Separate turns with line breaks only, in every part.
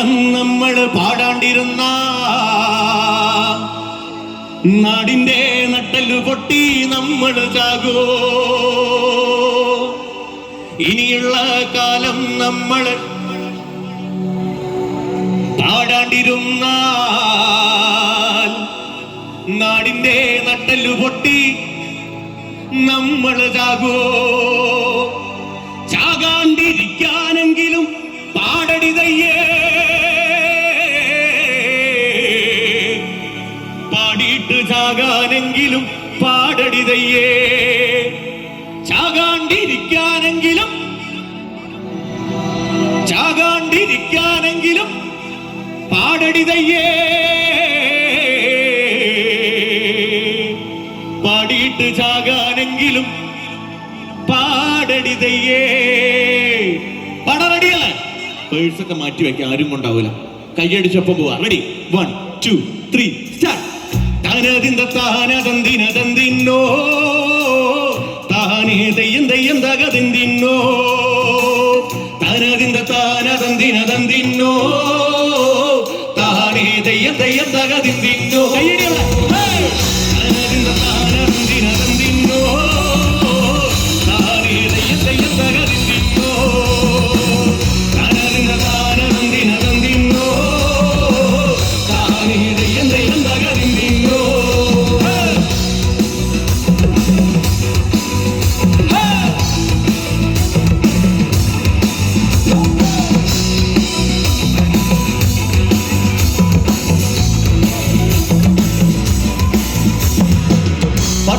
കാലം നമ്മൾ പാടാണ്ടിരുന്ന നാടിന്റെ നട്ടൽ പൊട്ടി നമ്മൾ ചാകോ. ഇനിയുള്ള കാലം നമ്മൾ പാടാണ്ടിരുന്ന നാടിന്റെ നട്ടൽ പൊട്ടി നമ്മൾ ചാകോ. ചാകാനെങ്കിലും പാടടിതയ്യേ. ചാകാണ്ടിരിക്കാനെങ്കിലും ചാകാണ്ടിരിക്കാനെങ്കിലും പാടടിതയ്യേ. പാടിയിട്ട് ചാകാനെങ്കിലും പാടടിതയ്യേ. പടറടിയല്ലേ പേഴ്സൊക്കെ മാറ്റി വെക്കാൻ ആരും കൊണ്ടാവൂല. കൈയടിച്ചൊപ്പം പോവാ. Ready one two three start താനതിന്ത താനതന്തിന തന്തിന്നോ താനേ തെയ്യം തെയ്യം തകതിന്തിന്നോ താനതിന്ത താനതന്തിന തന്തിന്നോ താനേ തെയ്യം തെയ്യം തകതിന്തിന്നോ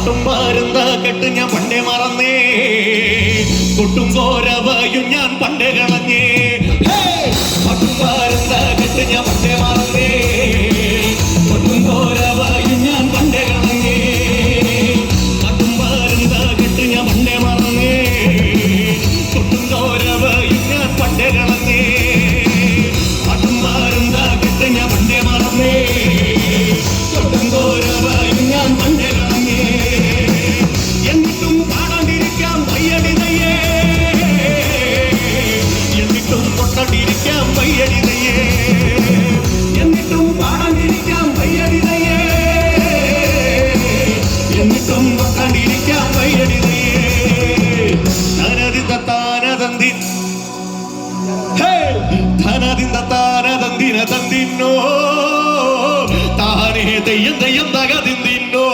പട്ടും പാരുന്ന ഞാൻ പണ്ടേ മറന്നേ. കൊട്ടും കോരവയും ഞാൻ പണ്ടേ കളഞ്ഞേ. പാട്ടും പാരുന്ന ഞാൻ പണ്ടേ മറന്നേ. കൊട്ടും കോരവയും ഞാൻ പണ്ടേ കളഞ്ഞേ. പാട്ടും പാരുന്ന ഞാൻ പണ്ടേ മറന്നേ. കൊട്ടും കോരവയും ഞാൻ പണ്ടേ കളഞ്ഞേ. പട്ടും പാരുന്ന ഞാൻ പണ്ടേ മറന്നേ. കൊട്ടും ഞാൻ പണ്ടേ దిన్నో తానే దయ్యం దయ్యం తగదిందిన్నో